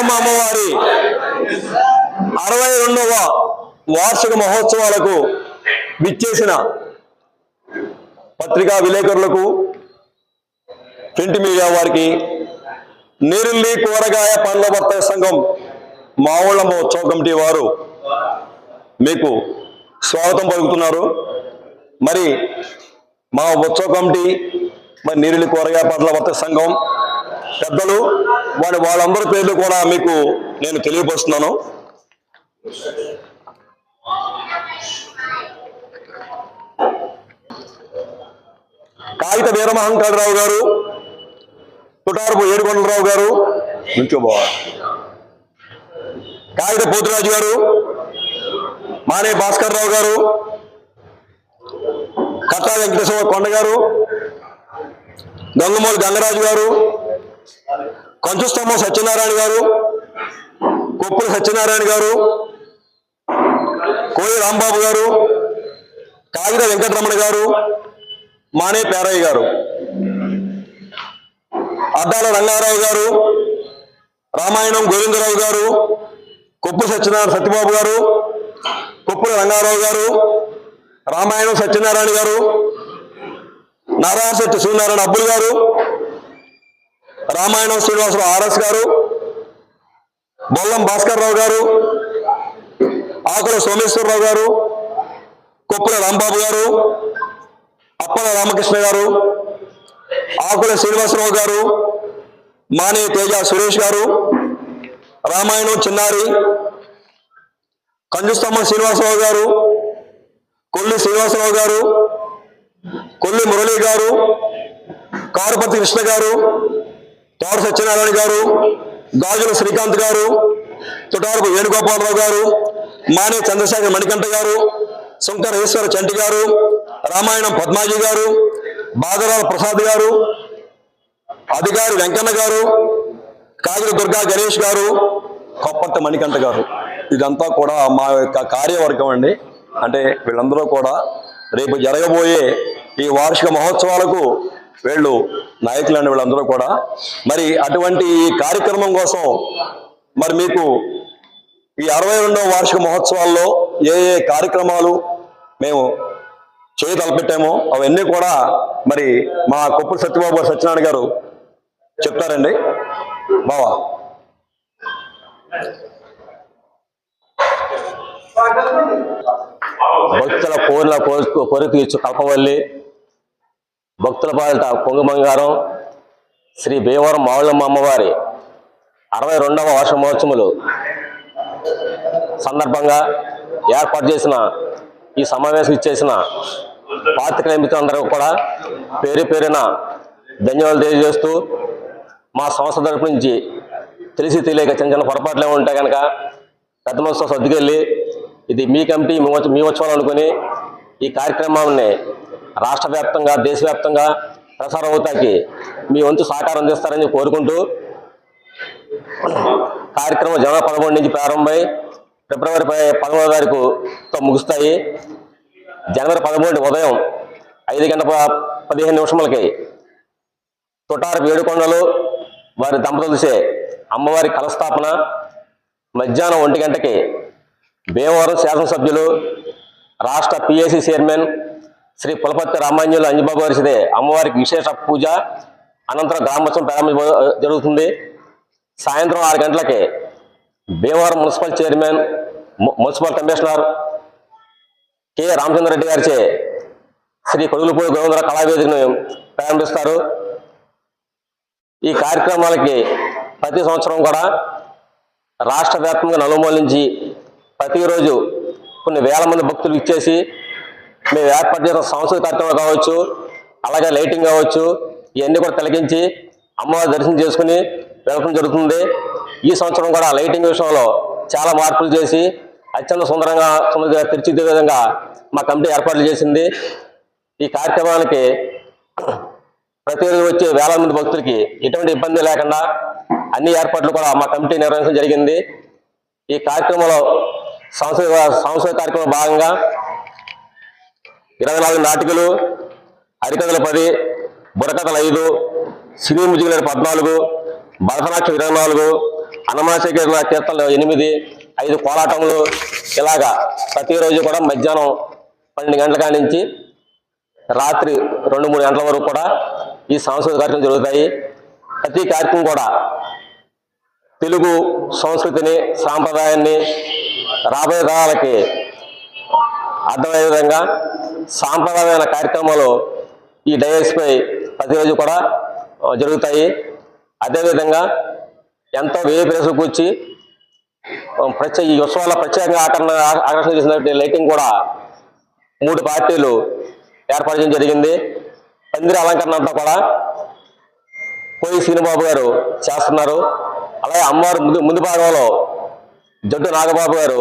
మావుళ్ళమ్మ అమ్మవారి అరవై రెండవ వార్షిక మహోత్సవాలకు విచ్చేసిన పత్రికా విలేకరులకు ప్రింట్ మీడియా వారికి నీరుల్లి కూరగాయ పండ్ల వర్తక సంఘం మావుళ్ళమ్మ ఉత్సవ కమిటీ వారు మీకు స్వాగతం పలుకుతున్నారు. మరి మా ఉత్సవ కమిటీ మరి నీరుల్లి కూరగాయ పండ్ల వర్తక సంఘం పెద్దలు వాడి వాళ్ళందరి పేర్లు కూడా మీకు నేను తెలియపరుస్తున్నాను. కాగిత వీరమహంకారరావు గారు పుటారపు ఏడుకొండలరావు గారు నుంచోబో కాగిత పోతురాజు గారు మానే భాస్కర్ రావు గారు కట్టా వెంకటేశ్వర కొండ గారు గంగమూలి గంగరాజు గారు కంచుస్తంభం సత్యనారాయణ గారు కొప్పుల సత్యనారాయణ గారు కోయ రాంబాబు గారు కాగిర వెంకటరమణ గారు మానే పేరయ్య గారు. అద్దాల రంగారావు గారు రామాయణం గోవిందరావు గారు కొప్పు సత్యనారాయణ సత్యబాబు గారు కొప్పుల రంగారావు గారు రామాయణం సత్యనారాయణ గారు నారాయణ శెట్టి సూర్యనారాయణ అబ్బుల్ గారు రామాయణం శ్రీనివాసరావు ఆర్ఎస్ గారు బొల్లం భాస్కర్ రావు గారు ఆకుల సోమేశ్వరరావు గారు కొప్పుల రాంబాబు గారు అప్పల రామకృష్ణ గారు ఆకుల శ్రీనివాసరావు గారు మానే తేజ సురేష్ గారు రామాయణం చిన్నారి కంజుస్తమ్మ శ్రీనివాసరావు గారు కొల్లి శ్రీనివాసరావు గారు కొల్లి మురళి గారు కారుపతి కృష్ణ గారు తోట సత్యనారాయణ గారు గాజుల శ్రీకాంత్ గారు తుటారపు వేణుగోపాలరావు గారు మానే చంద్రశేఖర్ మణికంఠ గారు శంకర ఈశ్వర చంటి గారు రామాయణం పద్మాజీ గారు బాదరాల ప్రసాద్ గారు అధికారి వెంకన్న గారు కాగిరి దుర్గా గణేష్ గారు కొప్పట్ట మణికంఠ గారు. ఇదంతా కూడా మా యొక్క కార్యవర్గం అండి. అంటే వీళ్ళందరూ కూడా రేపు జరగబోయే ఈ వార్షిక మహోత్సవాలకు వీళ్ళు నాయకులండి వీళ్ళందరూ కూడా. మరి అటువంటి ఈ కార్యక్రమం కోసం మరి మీకు ఈ అరవై రెండవ వార్షిక మహోత్సవాల్లో ఏ ఏ కార్యక్రమాలు మేము చేయ తలపెట్టామో అవన్నీ కూడా మరి మా కొప్పుల సత్యబాబు సత్యనారాయణ గారు చెప్తారండి. బావా. భక్తుల కోరిన కోరిక కోరిక తీర్చు కల్పవల్లి భక్తుల పాలిట కొంగు బంగారం శ్రీ భీమవరం మావుళ్ళమ్మ అమ్మవారి అరవై రెండవ వర్ష మహోత్సవములు సందర్భంగా ఏర్పాటు చేసిన ఈ సమావేశం ఇచ్చేసిన పాత్రికేయ మిత్రులందరూ కూడా పేరు పేరున ధన్యవాదాలు తెలియజేస్తూ మా సంస్థ తరపు నుంచి తెలిసి తెలియక చిన్న చిన్న పొరపాట్లు ఏమి ఉంటాయి కనుక పెద్ద మనసుతో సర్దుకెళ్ళి ఇది మీ కమిటీ మీ ఉత్స- మీ ఉత్సవాలు అనుకుని ఈ కార్యక్రమాన్ని రాష్ట్ర వ్యాప్తంగా దేశవ్యాప్తంగా ప్రసారం అవుతాకి మీ వంతు సహకారం అందిస్తారని కోరుకుంటూ కార్యక్రమం జనవరి పదమూడు నుంచి ప్రారంభమై ఫిబ్రవరి ప- తారీఖుతో ముగుస్తాయి. జనవరి పదమూడు ఉదయం ఐదు గంటల పదిహేను నిమిషములకి తుటారు వేడుకొండలు వారి దంపతులచే అమ్మవారి కలస్థాపన మధ్యాహ్నం ఒంటి గంటకి భీమవరం శాసనసభ్యులు రాష్ట్ర పిఏసి చైర్మన్ శ్రీ పులపతి రామాంజుల అంజబాబు గారిదే. అమ్మవారికి విశేష పూజ. అనంతరం గ్రామోత్సవం ప్రారంభ జరుగుతుంది. సాయంత్రం ఆరు గంటలకి Bhimavaram municipal chairman municipal commissioner K. Ramachandrareddy గారిచే శ్రీ కొడుగులపూడి గోవిందర కళావేదికను ప్రారంభిస్తారు. ఈ కార్యక్రమాలకి ప్రతి సంవత్సరం కూడా రాష్ట్ర వ్యాప్తంగా నలుమూల నుంచి ప్రతిరోజు కొన్ని వేల మంది భక్తులు ఇచ్చేసి మేము ఏర్పాటు చేసిన సాంస్కృతిక కార్యక్రమాలు కావచ్చు అలాగే లైటింగ్ కావచ్చు ఇవన్నీ కూడా తిలకించి అమ్మవారి దర్శనం చేసుకుని వెళ్ళడం జరుగుతుంది. ఈ సంవత్సరం కూడా లైటింగ్ విషయంలో చాలా మార్పులు చేసి అత్యంత సుందరంగా సుందరంగా తీర్చిదే విధంగా మా కమిటీ ఏర్పాట్లు చేసింది. ఈ కార్యక్రమానికి ప్రతిరోజు వచ్చే వేల మంది భక్తులకి ఎటువంటి ఇబ్బంది లేకుండా అన్ని ఏర్పాట్లు కూడా మా కమిటీ నిర్వహించడం జరిగింది. ఈ కార్యక్రమంలో సంవత్సర సాంస్కృతిక కార్యక్రమం భాగంగా ఇరవై నాలుగు నాటికలు హరికథలు పది బుర్రకథలు ఐదు సినీ మ్యూజికల్ పద్నాలుగు భరతనాట్యం ఇరవై నాలుగు అన్నమాశేఖర కీర్తనలు ఎనిమిది ఐదు కోలాటములు ఇలాగా ప్రతిరోజు కూడా మధ్యాహ్నం పన్నెండు గంటల కాడి నుంచి రాత్రి రెండు మూడు గంటల వరకు కూడా ఈ సాంస్కృతిక కార్యక్రమం జరుగుతాయి. ప్రతి కార్యక్రమం కూడా తెలుగు సంస్కృతిని సాంప్రదాయాన్ని రాబోయే తరాలకి అర్థమయ్యే విధంగా సాంప్రదాయమైన కార్యక్రమాలు ఈ డైవర్స్పై ప్రతిరోజు కూడా జరుగుతాయి. అదేవిధంగా ఎంతో వేయ ప్రదేశం కూర్చి ప్రత్యేక ఈ ఉత్సవాల ప్రత్యేకంగా ఆకరణ ఆకర్షణ చేసినటువంటి లైటింగ్ కూడా మూడు పార్టీలు ఏర్పాటు చేయడం జరిగింది. పందిరి అలంకరణ అంతా కూడా పోయి శ్రీనిబాబు గారు చేస్తున్నారు. అలాగే అమ్మవారి ముందు ముందు భాగంలో జడ్డు నాగబాబు గారు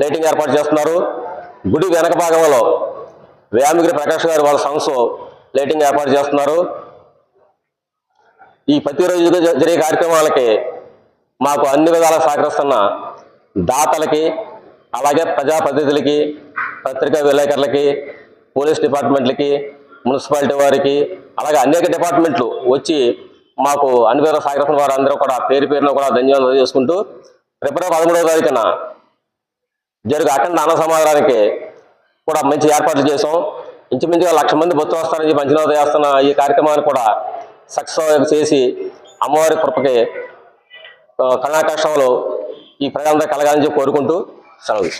లైటింగ్ ఏర్పాటు చేస్తున్నారు. గుడి వెనక భాగంలో వ్యామిగిరి ప్రకాష్ గారు వాళ్ళ సంస్థ లైటింగ్ ఏర్పాటు చేస్తున్నారు. ఈ ప్రతిరోజు జ- జరిగే కార్యక్రమాలకి మాకు అన్ని విధాలా సహకరిస్తున్న దాతలకి అలాగే ప్రజాప్రతినిధులకి పత్రికా విలేకరులకి పోలీస్ డిపార్ట్మెంట్లకి మున్సిపాలిటీ వారికి అలాగే అనేక డిపార్ట్మెంట్లు వచ్చి మాకు అన్ని విధాల సహకరిస్తున్న వారందరూ కూడా పేరు పేరున కూడా ధన్యవాదాలు చేసుకుంటూ ఫిబ్రవరి పదమూడవ తారీఖున జరిగే అఖండ అన్న సమాధానానికి కూడా మంచి ఏర్పాట్లు చేసాం ఇంచుమించుగా లక్ష మంది భక్తులు వస్తారని చెప్పి అంచనా చేస్తున్న ఈ కార్యక్రమాన్ని కూడా సక్సెస్ చేసి అమ్మవారి కృపకి ఆ, కళాకష్టంలో ఈ ప్రజలందరూ కలగాలని చెప్పి కోరుకుంటూ సెలవు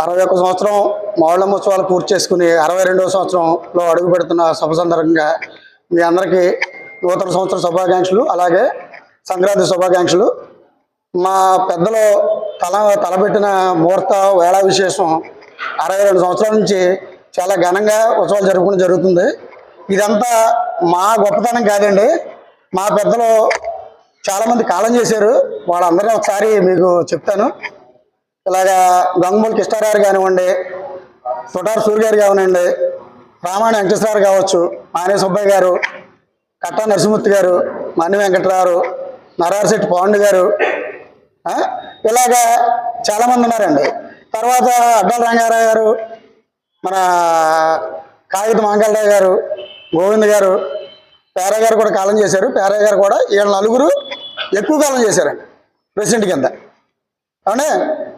అరవై ఒక్క సంవత్సరం మౌళం ఉత్సవాలు పూర్తి చేసుకుని అరవై రెండవ సంవత్సరంలో అడుగు పెడుతున్న సభ సందర్భంగా మీ అందరికీ నూతన సంవత్సర శుభాకాంక్షలు అలాగే సంక్రాంతి శుభాకాంక్షలు. మా పెద్దలు తల తలపెట్టిన ముహూర్త వేళ విశేషం అరవై రెండు సంవత్సరాల నుంచి చాలా ఘనంగా ఉత్సవాలు జరుపుకోవడం జరుగుతుంది. ఇదంతా మా గొప్పతనం కాదండి. మా పెద్దలు చాలామంది కాలం చేశారు. వాళ్ళందరినీ ఒకసారి మీకు చెప్తాను. ఇలాగా గంగుమూలి కృష్ణారావు కానివ్వండి సుటార్ సూర్య గారు కానివ్వండి రామాయణ వెంకటేశ్వరరావు కావచ్చు మానే సుబ్బయ్య గారు కట్టా నరసింహూర్తి గారు మణి వెంకటరావు నరారశెట్టి పవన్ గారు ఇలాగా చాలామంది ఉన్నారండి. తర్వాత అడ్డాల రంగారావు గారు మన కాగిత మంగళరావు గారు గోవింద్ గారు పేరయ్య గారు కూడా కాలం చేశారు. పేరయ్య గారు కూడా వీళ్ళ నలుగురు ఎక్కువ కాలం చేశారండి ప్రెసిడెంట్ కింద. అవునే?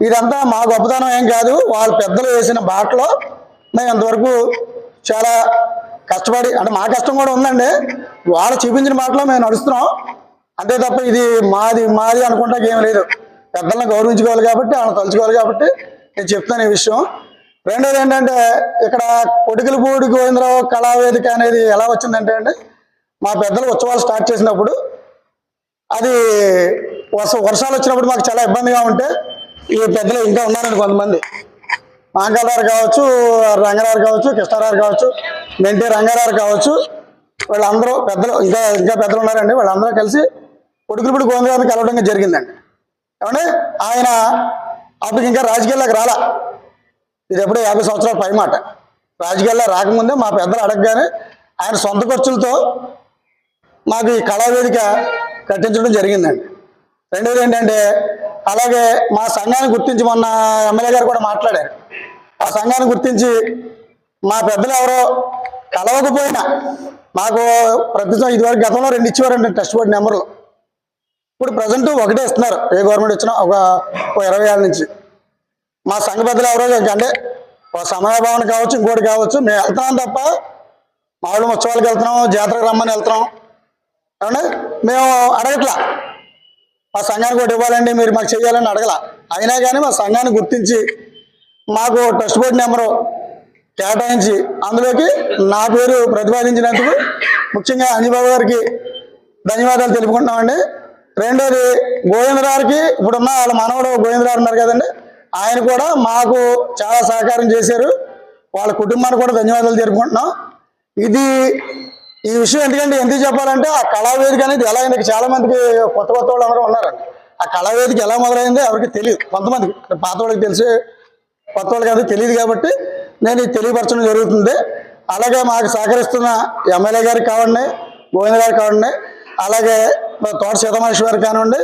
ఇదంతా మా గొప్పతనం ఏం కాదు వాళ్ళ పెద్దలు వేసిన బాటలో మేము ఇంతవరకు చాలా కష్టపడి అంటే మా కష్టం కూడా ఉందండి. వాళ్ళు చూపించిన బాటలో మేము నడుస్తున్నాం. అంతే తప్ప ఇది మాది మాది అనుకుంటా ఏం లేదు. పెద్దలను గౌరవించుకోవాలి కాబట్టి వాళ్ళని తలుచుకోవాలి కాబట్టి నేను చెప్తాను ఈ విషయం. రెండోది ఏంటంటే ఇక్కడ కొడుకులపూడి గోవిందరావు కళావేదిక అనేది ఎలా వచ్చిందంటే అండి మా పెద్దలు ఉత్సవాలు స్టార్ట్ చేసినప్పుడు అది వర్ష వర్షాలు వచ్చినప్పుడు మాకు చాలా ఇబ్బందిగా ఉంటే ఈ పెద్దలు ఇంకా ఉన్నారండి కొంతమంది. మాంకాలరావు కావచ్చు రంగారావు కావచ్చు కృష్ణారావు కావచ్చు మెంటి రంగారావు కావచ్చు వీళ్ళందరూ పెద్దలు ఇంకా ఇంకా పెద్దలు ఉన్నారండి వాళ్ళందరూ కలిసి కొడుకులపూడి గోవిందరావుని కలవడం జరిగిందండి. ఏమంటే ఆయన అప్పటికి ఇంకా రాజకీయాల్లోకి రాలా. ఇది ఎప్పుడో యాభై సంవత్సరాల పై మాట రాజకీయాల్లో రాకముందే మా పెద్దలు అడగగానే ఆయన సొంత ఖర్చులతో మాకు ఈ కళావేదిక కట్టించడం జరిగిందండి. రెండోది ఏంటంటే అలాగే మా సంఘాన్ని గుర్తించి మొన్న ఎమ్మెల్యే గారు కూడా మాట్లాడారు. ఆ సంఘాన్ని గుర్తించి మా పెద్దలు ఎవరో కలవకపోయినా మాకు ప్రతి ఇదివరకు గతంలో రెండు ఇచ్చేవారండి టెస్ట్ బోర్డు నెంబర్లు. ఇప్పుడు ప్రజెంట్ ఒకటే ఇస్తున్నారు. ఏ గవర్నమెంట్ ఇచ్చినా ఒక ఇరవై ఏళ్ళ నుంచి. మా సంఘ పెద్దలు ఎవరో అంటే ఒక సమయభావన కావచ్చు ఇంకోటి కావచ్చు మేము వెళ్తున్నాం తప్ప మామూలు ఉత్సవాలకు వెళ్తున్నాం జాతరకు రమ్మని వెళ్తున్నాం. ఏమంటే మేము అడగట్లా. మా సంఘానికి ఒకటి ఇవ్వాలండి మీరు మాకు చెయ్యాలని అడగల. అయినా కానీ మా సంఘాన్ని గుర్తించి మాకు ట్రస్ట్ బోర్డు నెంబరు కేటాయించి అందులోకి నా పేరు ప్రతిపాదించినందుకు ముఖ్యంగా అంజబాబు గారికి ధన్యవాదాలు తెలుపుకుంటున్నామండి. రెండోది గోవిందరావుకి ఇప్పుడున్న వాళ్ళ మనవడు గోవిందరావు ఉన్నారు కదండి. ఆయన కూడా మాకు చాలా సహకారం చేశారు. వాళ్ళ కుటుంబానికి కూడా ధన్యవాదాలు జరుపుకుంటున్నాం. ఇది ఈ విషయం ఎందుకంటే ఎందుకు చెప్పాలంటే ఆ కళావేదిక అనేది ఎలా అయింది? చాలా మందికి కొత్త కొత్త వాళ్ళు అందరూ ఉన్నారండి ఆ కళావేదిక ఎలా మొదలైందో ఎవరికి తెలియదు. కొంతమందికి పాత వాళ్ళకి తెలిసి కొత్త వాళ్ళకి అది తెలియదు కాబట్టి నేను ఇది తెలియపరచడం జరుగుతుంది. అలాగే మాకు సహకరిస్తున్న ఎమ్మెల్యే గారికి కావండి గోవింద గారికి కావండి అలాగే తోట సీతమహేశ్వరి గారికి కానివ్వండి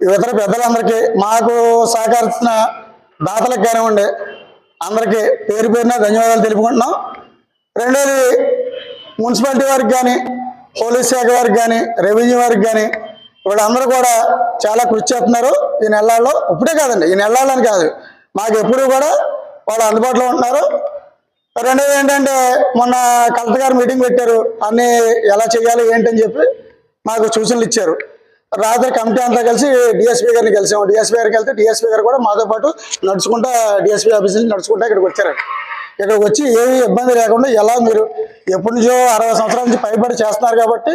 ఇతర పెద్దలందరికీ మాకు సహకరిస్తున్న దాతలకు కానివ్వండి అందరికీ పేరు పేరున ధన్యవాదాలు తెలుపుకుంటున్నాం. రెండోది మున్సిపాలిటీ వారికి కానీ పోలీస్ శాఖ వారికి కానీ రెవెన్యూ వారికి కానీ వీళ్ళందరూ కూడా చాలా కృషి చేస్తున్నారు. ఈ నెలల్లో ఇప్పుడే కాదండి ఈ నెలలని కాదు మాకు ఎప్పుడు కూడా వాళ్ళు అందుబాటులో ఉంటున్నారు. రెండోది ఏంటంటే మొన్న కలెక్టర్ గారు మీటింగ్ పెట్టారు అన్నీ ఎలా చేయాలి ఏంటని చెప్పి మాకు సూచనలు ఇచ్చారు. రాత్రి కమిటీ అంతా కలిసి డిఎస్పీ గారిని కలిసాము. డిఎస్పీ గారికి వెళ్తే డిఎస్పీ గారు కూడా మాతో పాటు నడుచుకుంటా డిఎస్పీ ఆఫీస్ నుంచి నడుచుకుంటా ఇక్కడికి వచ్చారు. ఇక్కడికి వచ్చి ఏమి ఇబ్బంది లేకుండా ఎలా మీరు ఎప్పటి నుంచో అరవై సంవత్సరాల నుంచి పైబడి చేస్తున్నారు కాబట్టి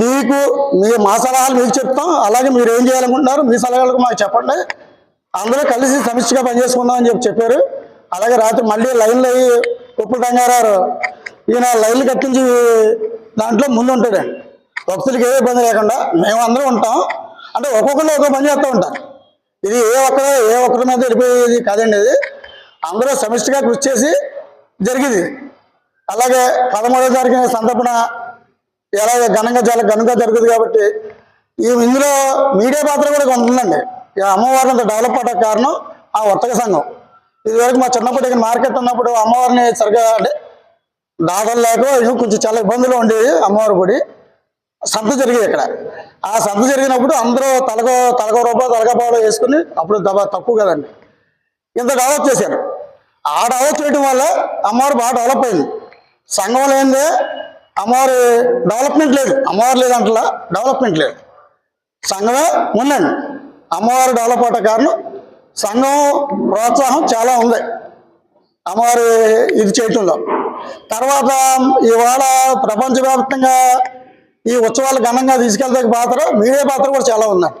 మీకు మీ మా సలహాలు మీకు చెప్తాం. అలాగే మీరు ఏం చేయాలనుకుంటున్నారు మీ సలహాలకు మాకు చెప్పండి. అందరూ కలిసి సమిష్టిగా పనిచేసుకుందాం అని చెప్పి చెప్పారు. అలాగే రాత్రి మళ్ళీ లైన్లు అయ్యి ఉప్పు రంగారావు ఈయన లైన్లు కట్టించి దాంట్లో ముందు ఉంటాడు భక్తులకి ఏ ఇబ్బంది లేకుండా మేము అందరం ఉంటాం. అంటే ఒక్కొక్కరు ఒక్కొక్క పని చేస్తూ ఉంటారు. ఇది ఏ ఒక్కరు ఏ ఒక్కరి మీద వెళ్ళిపోయేది కాదండి ఇది. అందరూ సమిష్టిగా కృషి చేసి జరిగింది అలాగే పదమూడో జరిగిన సందర్భన ఎలా ఘనంగా చాలా ఘనంగా జరుగుతుంది కాబట్టి ఈ ఇందులో మీడియా పాత్ర కూడా ఉంటుందండి ఈ అమ్మవారిని అంత డెవలప్ అవడానికి కారణం ఆ వర్తక సంఘం. ఇదివరకు మా చిన్నప్పుడు ఇక్కడ మార్కెట్ ఉన్నప్పుడు అమ్మవారిని సరిగా అంటే దాదాలు లేక ఇది కొంచెం చాలా ఇబ్బందులు ఉండేవి అమ్మవారి గుడి. సంత జరిగేది ఇక్కడ. ఆ సంత జరిగినప్పుడు అందరూ తలకో తలకో రూపాయలు తలక వేసుకుని అప్పుడు దబా తక్కువ కదండి. ఇంత డెవలప్ చేశారు. ఆ డెవలప్ చేయడం వల్ల అమ్మవారు బాగా డెవలప్ అయింది. సంఘం లేనిదే అమ్మవారి డెవలప్మెంట్ లేదు. అమ్మవారు లేదంటలా డెవలప్మెంట్ లేదు. సంఘమే ఉందండి. అమ్మవారు డెవలప్ అవట కారణం సంఘం ప్రోత్సాహం చాలా ఉంది. అమ్మవారి ఇది చేయటంలో. తర్వాత ఇవాళ ప్రపంచవ్యాప్తంగా ఈ ఉత్సవాలు ఘనంగా తీసుకెళ్తే పాత్ర మీడియా పాత్ర కూడా చాలా ఉందండి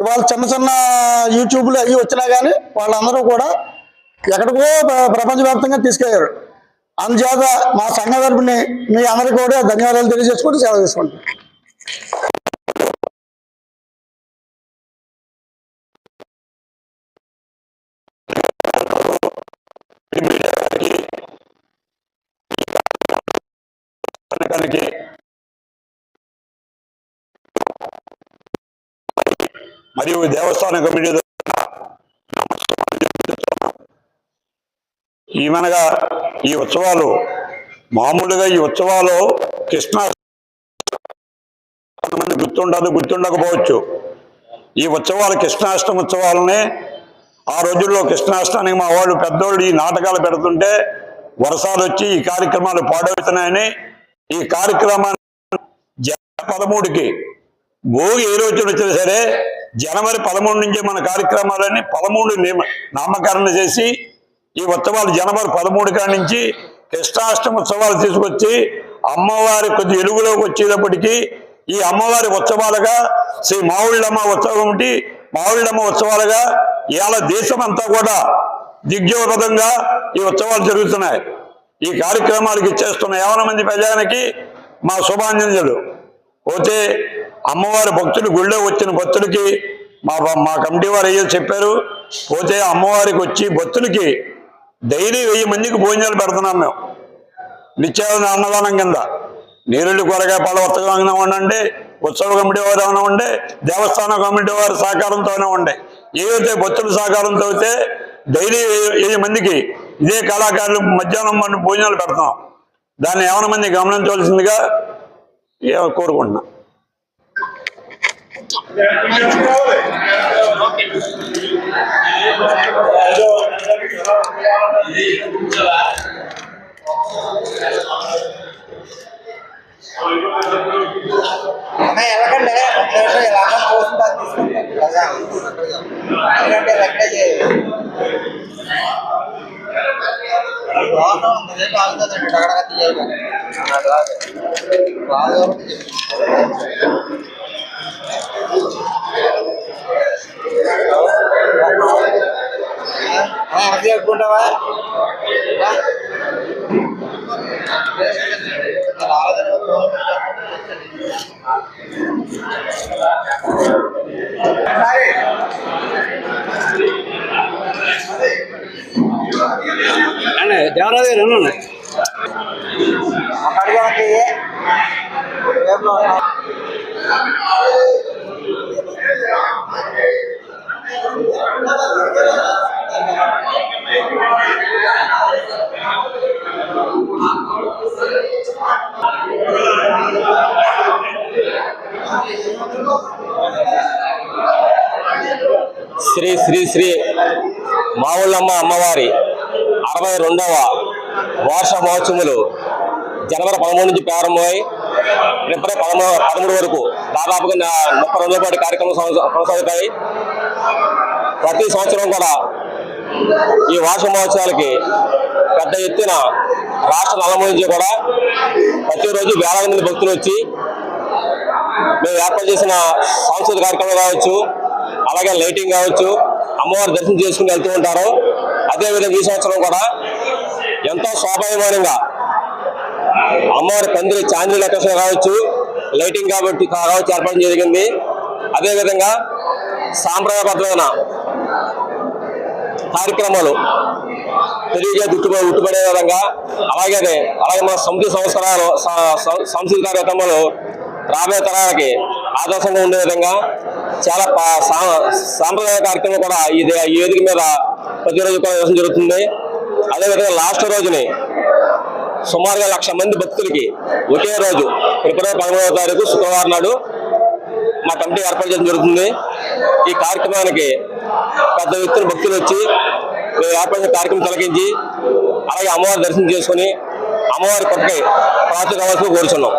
ఇవాళ చిన్న చిన్న యూట్యూబ్లు అవి వచ్చినా కానీ వాళ్ళందరూ కూడా ఎక్కడికో ప్రపంచవ్యాప్తంగా తీసుకెళ్ళారు అందుచేత మా సంఘ తరపుని మీ అందరికీ కూడా ధన్యవాదాలు తెలియజేసుకుంటూ సెలవు తీసుకుంటాం కనుక మరియు దేవస్థాన కమిటీ ఈమెనగా ఈ ఉత్సవాలు మామూలుగా ఈ ఉత్సవాలు కృష్ణా కొంతమంది గుర్తుండదు గుర్తుండకపోవచ్చు. ఈ ఉత్సవాలు కృష్ణాష్టమి ఉత్సవాలనే. ఆ రోజుల్లో కృష్ణాష్టానికి మా వాళ్ళు పెద్దోళ్ళు ఈ నాటకాలు పెడుతుంటే వర్షాలు వచ్చి ఈ కార్యక్రమాలు పాడవుతున్నాయని ఈ కార్యక్రమాన్ని పదమూడుకి భోగి ఏ రోజున వచ్చినా సరే జనవరి పదమూడు నుంచి మన కార్యక్రమాలన్నీ పదమూడు నియమ- నామకరణ చేసి ఈ ఉత్సవాలు జనవరి పదమూడు కాడి నుంచి కృష్ణాష్టమి ఉత్సవాలు తీసుకొచ్చి అమ్మవారి కొద్ది ఎలుగులోకి వచ్చేటప్పటికీ ఈ అమ్మవారి ఉత్సవాలుగా శ్రీ మావుళ్ళమ్మ ఉత్సవం ఒకటి మావుళ్ళమ్మ ఉత్సవాలుగా ఇవాళ దేశం అంతా కూడా దిగ్జోపదంగా ఈ ఉత్సవాలు జరుగుతున్నాయి. ఈ కార్యక్రమాలకు ఇచ్చేస్తున్న యావన మంది ప్రజానికి మా శుభాంజనులు. పోతే అమ్మవారి భక్తులు గుళ్ళో వచ్చిన భక్తులకి మా మా కమిటీ వారు అయ్యో చెప్పారు. పోతే అమ్మవారికి వచ్చి భక్తులకి డైలీ వెయ్యి మందికి భోజనాలు పెడుతున్నాం మేము. నిత్యావన అన్నదానం కింద. నీరుళ్ళు కూరగాయ పళ్ళ వర్తకం ఉండండి ఉత్సవ కమిటీ వారు ఏమైనా ఉండే దేవస్థాన కమిటీ వారి సహకారంతోనే ఉండే. ఏవైతే భక్తుల సహకారంతో అయితే డైలీ వెయ్యి మందికి ఇదే కళాకారులు మధ్యాహ్నం మన భోజనాలు పెడతాం దాన్ని ఏమైనా మంది గమనించవలసిందిగా కోరుకుంటున్నాం. అమ్మాయి వెళ్ళకండి ఒక నిమిషం ఇలా అన్నం పోసిన తర్వాత తీసుకుంటాను కదా ఎందుకంటే లెక్క చేయాలి దోహదం ఉంది ఆగుతుందండి టగడగ తీయాలి నాకు రాదు చెప్తున్నా. చెప్పుకుంటావా దేవరాజు గారు అన్న ఆ శ్రీ శ్రీ శ్రీ మావులమ్మ అమ్మవారి అరవై రెండవ వార్ష మహోత్సవములు జనవరి పదమూడు నుంచి ప్రారంభమై ఫిబ్రవరి పదమూడు పదమూడు వరకు దాదాపుగా ముప్పై రోజుల పాటు కార్యక్రమం కొనసాగుతాయి. ప్రతి సంవత్సరం కూడా ఈ వార్ష మహోత్సవాలకి పెద్ద ఎత్తున రాష్ట్ర నలుమూల నుంచి కూడా ప్రతిరోజు వేలాది మంది భక్తులు వచ్చి మేము ఏర్పాటు చేసిన సాంస్కృతిక కార్యక్రమం కావచ్చు అలాగే లైటింగ్ కావచ్చు అమ్మవారి దర్శనం చేసుకుని వెళ్తూ ఉంటారు. అదేవిధంగా ఈ సంవత్సరం కూడా ఎంతో శోభాయమానంగా అమ్మవారి పందిరి చాంద్రీ లొకేషన్ కావచ్చు లైటింగ్ కాబట్టి కావచ్చు ఏర్పాటు జరిగింది. అదేవిధంగా సాంప్రదాయబద్ధమైన కార్యక్రమాలు తెలియజే ఉట్టుబడి ఉట్టుబడే విధంగా అలాగే అలాగే మన సంస్కృతి సంవత్సరాలు సంస్కృతి కార్యక్రమాలు రాబోయే తరాలకి ఆదర్శంగా ఉండే విధంగా చాలా సా- సాంప్రదాయ కార్యక్రమం కూడా ఈ ఈ వేదిక మీద ప్రతిరోజు కూడా జరుగుతుంది. అదేవిధంగా లాస్ట్ రోజుని సుమారుగా లక్ష మంది భక్తులకి ఒకే రోజు ఫిబ్రవరి పదమూడవ తారీఖు శుక్రవారం నాడు మా కమిటీ ఏర్పాటు చేయడం జరుగుతుంది. ఈ కార్యక్రమానికి పెద్ద ఎత్తున భక్తులు వచ్చి మేము ఏర్పాటు కార్యక్రమం తొలగించి అలాగే అమ్మవారి దర్శనం చేసుకుని అమ్మవారి కొట్టకై ప్రార్థన కావాల్సి కోరుచున్నాం.